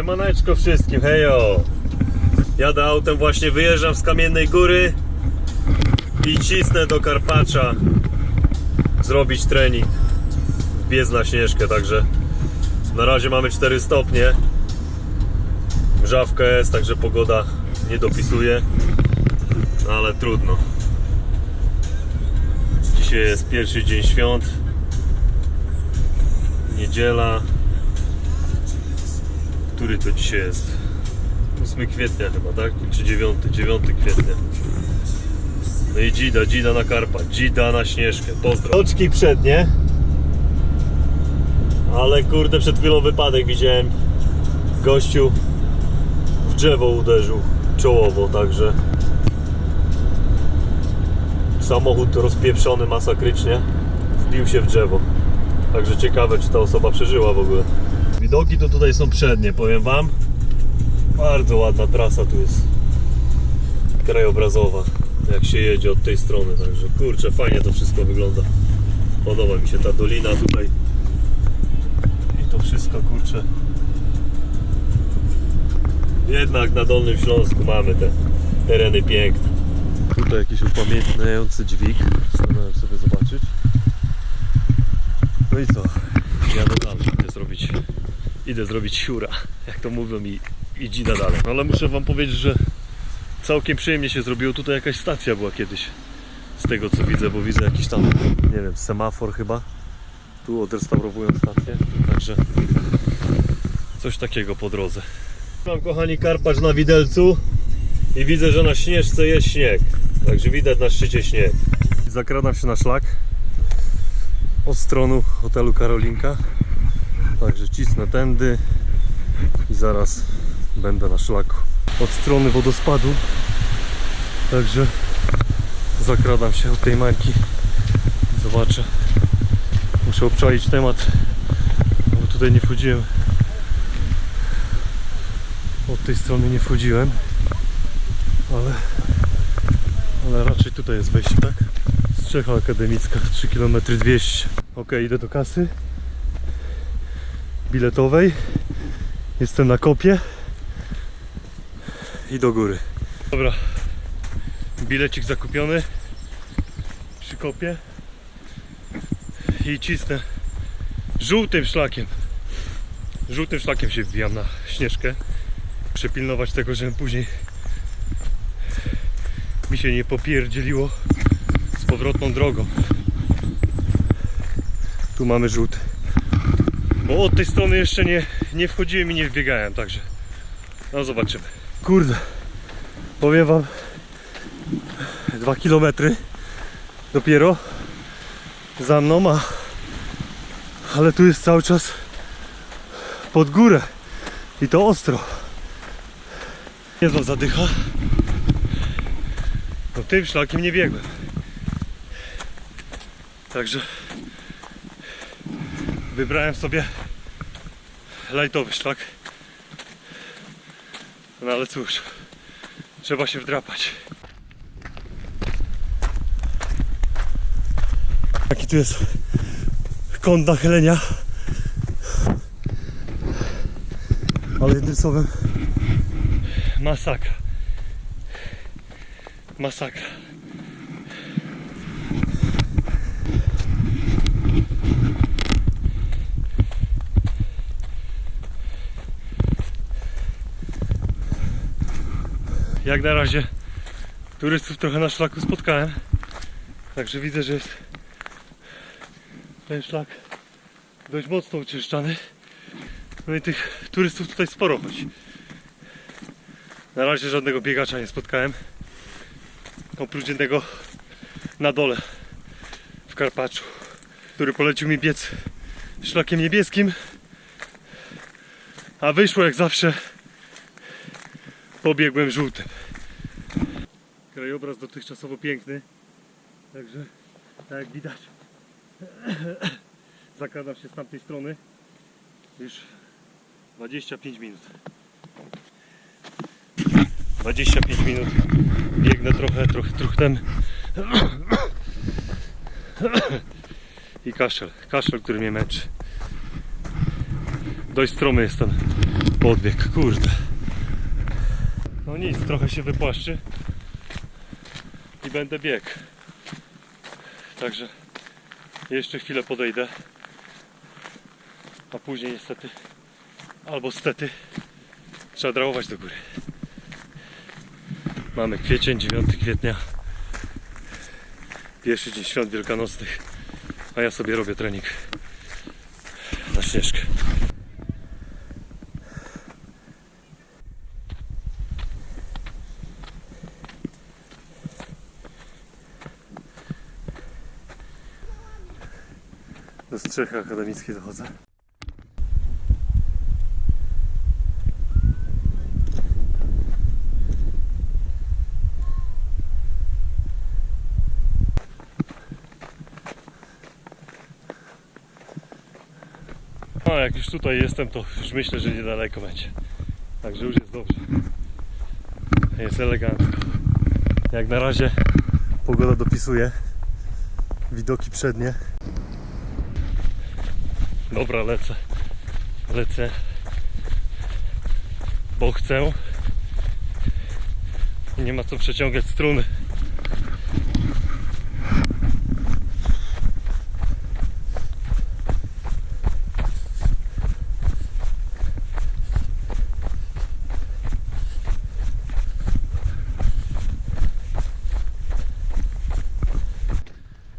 Siemaneczko wszystkim, hejo! Jadę autem, właśnie wyjeżdżam z Kamiennej Góry i cisnę do Karpacza zrobić trening. Biec na Śnieżkę, także na razie mamy 4 stopnie. Mrzawka jest, także pogoda nie dopisuje no ale trudno. Dzisiaj jest pierwszy dzień świąt. Niedziela który to dzisiaj jest? 8 kwietnia chyba, tak? Czy 9? 9 kwietnia. No i dzida, dzida na Karpat, dzida na Śnieżkę. Pozdro. Oczki przednie. Ale kurde, przed chwilą wypadek widziałem. Gościu w drzewo uderzył czołowo, także samochód rozpieprzony masakrycznie wbił się w drzewo. Także ciekawe, czy ta osoba przeżyła w ogóle. Widoki to tutaj są przednie, powiem Wam. Bardzo ładna trasa tu jest. Krajobrazowa, jak się jedzie od tej strony. Także kurczę, fajnie to wszystko wygląda. Podoba mi się ta dolina tutaj. I to wszystko kurczę. Jednak na Dolnym Śląsku mamy te tereny piękne. Tutaj jakiś upamiętniający dźwig. Stanąłem sobie zobaczyć. No i co? Jadę dalej, idę zrobić, idę zrobić siura, jak to mówią i, i dzida dalej. Ale muszę wam powiedzieć, że całkiem przyjemnie się zrobiło. Tutaj jakaś stacja była kiedyś, z tego co widzę, bo widzę jakiś tam, nie wiem, semafor chyba. Tu odrestaurują stację, także coś takiego po drodze. Mam kochani Karpacz na widelcu i widzę, że na śnieżce jest śnieg. Także widać na szczycie śnieg. Zakradam się na szlak od strony hotelu Karolinka. Także cisnę tędy i zaraz będę na szlaku. Od strony wodospadu. Także zakradam się od tej marki. Zobaczę. Muszę obczaić temat, bo tutaj nie wchodziłem. Od tej strony nie wchodziłem, ale, ale raczej tutaj jest wejście, tak? Strzecha akademicka, 3 km 200. Ok, idę do kasy biletowej. Jestem na kopie i do góry. Dobra, bilecik zakupiony przy kopie i cisnę żółtym szlakiem. Żółtym szlakiem się wbijam na śnieżkę. Muszę pilnować tego, żebym później mi się nie popierdzieliło z powrotną drogą. Tu mamy żółty. Bo od tej strony jeszcze nie, nie wchodziłem i nie wbiegałem, także no zobaczymy. Kurde, powiem wam, dwa kilometry dopiero za mną, a ale tu jest cały czas pod górę i to ostro. Niezła zadycha. No tym szlakiem nie biegłem. Także wybrałem sobie lajtowy szlak. No ale cóż, trzeba się wdrapać. Jaki tu jest kąt nachylenia. Ale jednym słowem masakra. Masakra. Jak na razie turystów trochę na szlaku spotkałem. Także widzę, że jest ten szlak dość mocno uczyszczany. No i tych turystów tutaj sporo chodzi. Na razie żadnego biegacza nie spotkałem. Oprócz jednego na dole w Karpaczu, który polecił mi biec szlakiem niebieskim. A wyszło jak zawsze pobiegłem żółtym. Krajobraz dotychczasowo piękny. Także tak jak widać zakradam się z tamtej strony już 25 minut. 25 minut biegnę trochę, trochę truchtem i kaszel, kaszel, który mnie męczy. Dość stromy jest ten podbieg, kurde. No nic, trochę się wypłaszczy będę biegł. Także jeszcze chwilę podejdę, a później niestety, albo stety, trzeba drałować do góry. Mamy kwiecień, 9 kwietnia, pierwszy dzień świąt wielkanocnych, a ja sobie robię trening na śnieżkę. Do strzechy akademickiej dochodzę. No, jak już tutaj jestem, to już myślę, że niedaleko będzie. Także już jest dobrze. Jest elegancko. Jak na razie pogoda dopisuje. Widoki przednie. Dobra, lecę. Lecę. Bo chcę. Nie ma co przeciągać struny.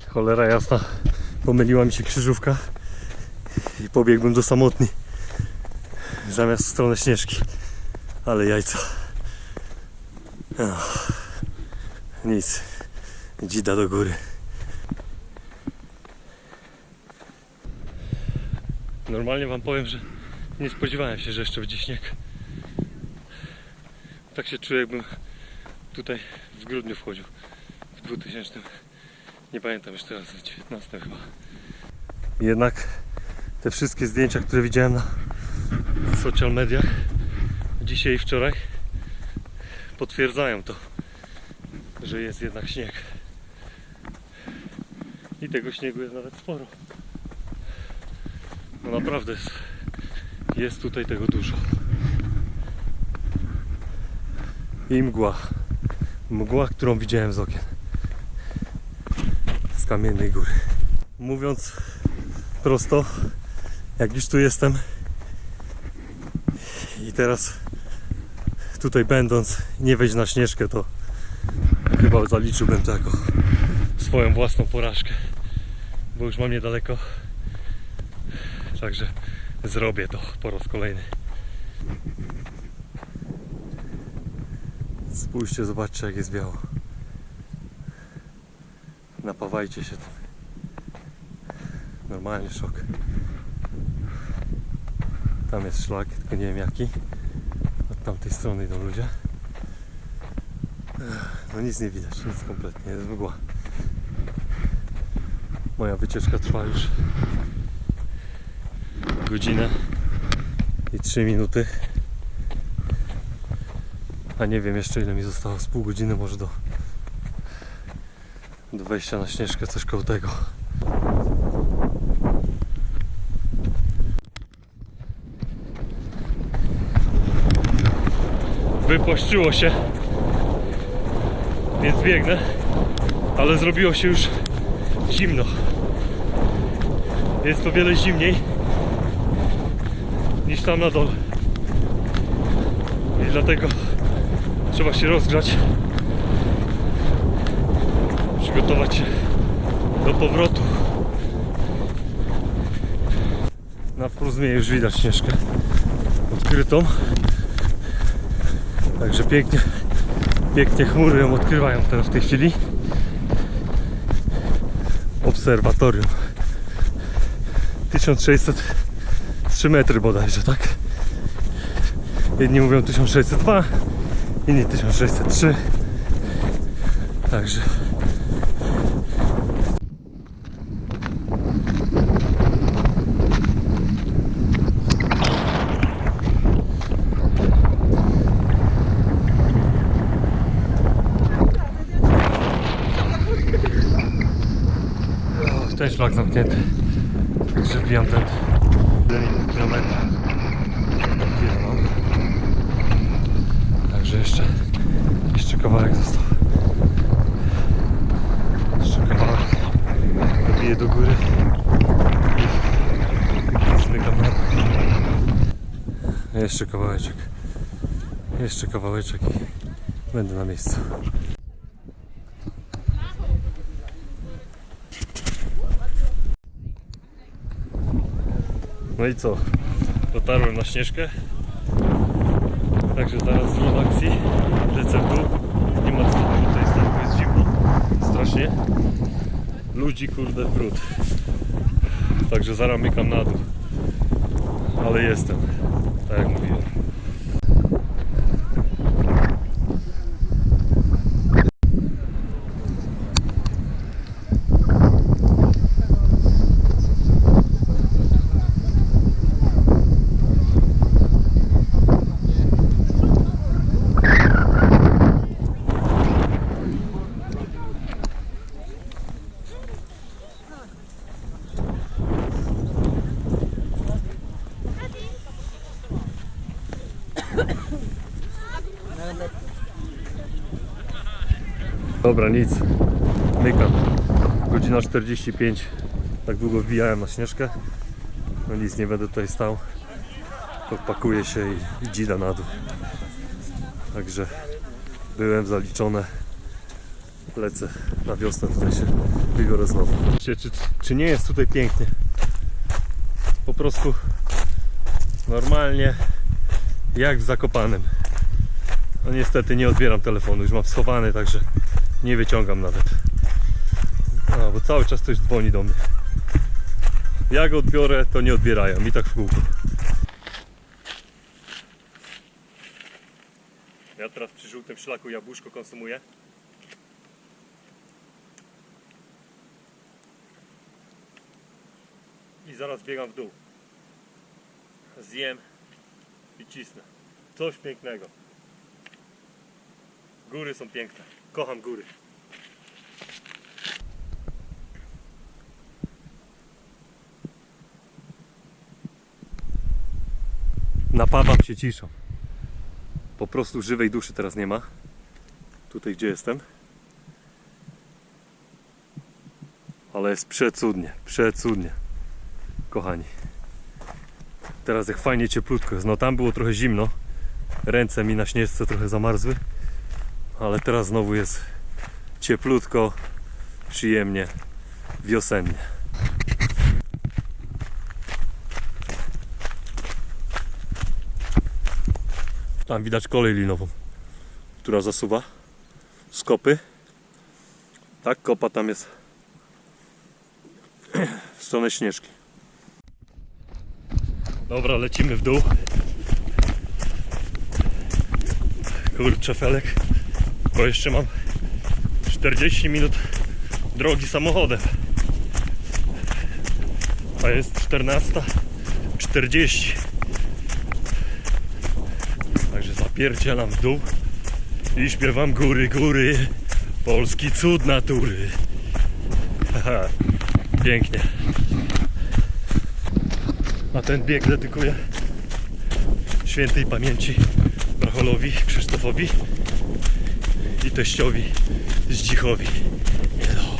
Cholera jasna. Pomyliła mi się krzyżówka pobiegłbym do samotni zamiast w stronę śnieżki. Ale jajca. Nic. Dzida do góry. Normalnie wam powiem, że nie spodziewałem się, że jeszcze będzie śnieg. Tak się czuję, jakbym tutaj w grudniu wchodził. W 2000. Nie pamiętam już teraz, 19 chyba. Jednak te wszystkie zdjęcia, które widziałem na social mediach dzisiaj i wczoraj potwierdzają to, że jest jednak śnieg. I tego śniegu jest nawet sporo. No naprawdę jest, jest tutaj tego dużo. I mgła. Mgła, którą widziałem z okien. Z kamiennej góry. Mówiąc prosto, jak już tu jestem. I teraz tutaj będąc nie wejść na śnieżkę to chyba zaliczyłbym to jako swoją własną porażkę bo już mam niedaleko. Także zrobię to po raz kolejny. Spójrzcie, zobaczcie jak jest biało. Napawajcie się tym Normalnie szok. Tam jest szlak, tylko nie wiem jaki. Od tamtej strony idą ludzie. No nic nie widać, nic kompletnie, jest mgła. Moja wycieczka trwa już godzinę i 3 minuty. A nie wiem jeszcze ile mi zostało, z pół godziny może do, do wejścia na śnieżkę, coś koło tego. Wypłaszczyło się. Więc biegnę. Ale zrobiło się już zimno. Jest to wiele zimniej niż tam na dole. I dlatego trzeba się rozgrzać. Przygotować się do powrotu. Na wprost mnie już widać śnieżkę odkrytą Także pięknie, pięknie chmury ją odkrywają teraz w tej chwili. Obserwatorium. 1603 metry bodajże, tak? Jedni mówią 1602, inni 1603. Także szlak zamknięty. Także wbijam ten 1. Także jeszcze, jeszcze kawałek został. Jeszcze kawałek. Dobiję do góry. Jeszcze kawałeczek. Jeszcze kawałeczek i będę na miejscu. No i co? Dotarłem na Śnieżkę. Także zaraz z relakcji lecę w dół. Nie ma co tutaj stać, bo jest zimno. Strasznie. Ludzi kurde brud. Także zaraz mykam na dół. Ale jestem. Tak jak mówiłem. Dobra, nic. Mykam. Godzina 45. Tak długo wbijałem na śnieżkę. No nic, nie będę tutaj stał. Podpakuję się i, i dzida na dół. Także byłem zaliczone. Lecę na wiosnę, tutaj się wybiorę znowu. Czy, czy, czy nie jest tutaj pięknie? Po prostu normalnie jak w Zakopanem. No niestety nie odbieram telefonu, już mam schowany, także nie wyciągam nawet. A, bo cały czas ktoś dzwoni do mnie. Jak odbiorę, to nie odbierają i tak w kółko. Ja teraz przy żółtym szlaku jabłuszko konsumuję. I zaraz biegam w dół. Zjem i cisnę. Coś pięknego. Góry są piękne. Kocham góry. Napawam się ciszą. Po prostu żywej duszy teraz nie ma. Tutaj gdzie jestem. Ale jest przecudnie, przecudnie. Kochani. Teraz jak fajnie cieplutko jest. No tam było trochę zimno. Ręce mi na śnieżce trochę zamarzły ale teraz znowu jest cieplutko, przyjemnie, wiosennie. Tam widać kolej linową, która zasuwa z kopy. Tak, kopa tam jest w stronę Śnieżki. Dobra, lecimy w dół. Kurczę, Felek. Bo jeszcze mam 40 minut drogi samochodem. A jest 14.40. Także zapierdzielam w dół i śpiewam góry, góry. Polski cud natury. Pięknie. A ten bieg dedykuję świętej pamięci Bracholowi Krzysztofowi i teściowi Zdzichowi. No.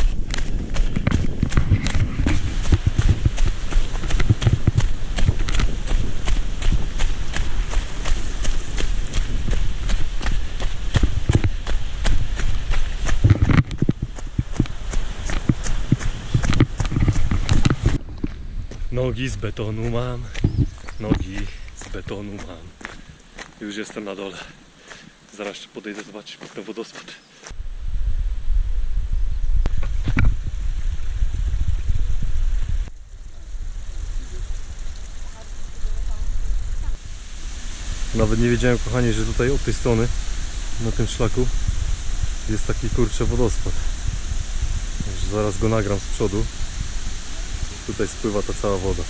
Nogi z betonu mam, nogi z betonu mam. Już jestem na dole. Zaraz jeszcze podejdę zobaczyć pod ten wodospad. Nawet nie wiedziałem, kochani, że tutaj od tej strony, na tym szlaku, jest taki kurczę wodospad. Także zaraz go nagram z przodu. Tutaj spływa ta cała woda.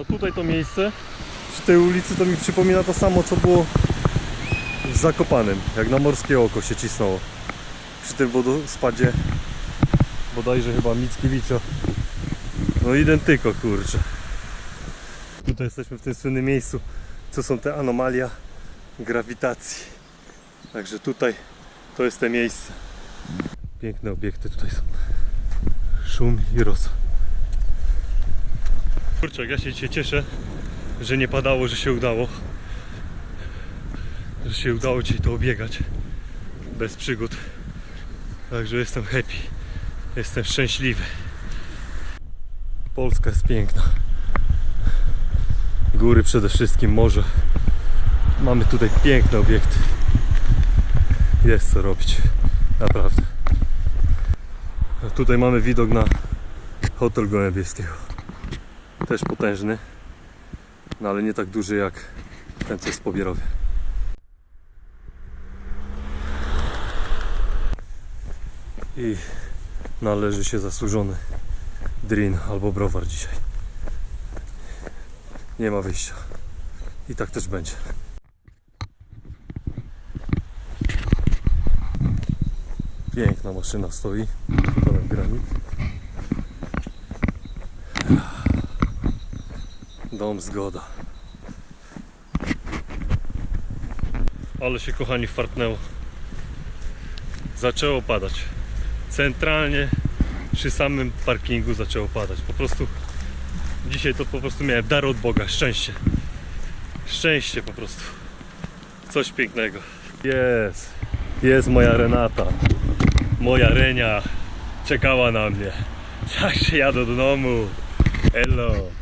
No tutaj to miejsce przy tej ulicy to mi przypomina to samo co było w Zakopanem, jak na morskie oko się cisnęło. przy tym wodospadzie bodajże chyba Mickiewicza. No identyko kurczę. Tutaj jesteśmy w tym słynnym miejscu, co są te anomalia grawitacji. Także tutaj to jest te miejsce. Piękne obiekty tutaj są. Szum i rosa. Kurczę, ja się dzisiaj cieszę, że nie padało, że się udało. Że się udało Ci to obiegać bez przygód. Także jestem happy. Jestem szczęśliwy. Polska jest piękna. Góry przede wszystkim, morze. Mamy tutaj piękne obiekty. Jest co robić. Naprawdę. A tutaj mamy widok na hotel Gołębieskiego. Też potężny. No ale nie tak duży jak ten co jest w Pobierowie. I należy się zasłużony drin albo browar dzisiaj. Nie ma wyjścia. I tak też będzie. Piękna maszyna stoi. Tutaj granit. Dom zgoda. Ale się kochani fartnęło. Zaczęło padać. Centralnie przy samym parkingu zaczęło padać. Po prostu dzisiaj to po prostu miałem dar od Boga, szczęście. Szczęście po prostu. Coś pięknego. Jest. Jest moja Renata. Moja Renia czekała na mnie. Także jadę do domu. Hello.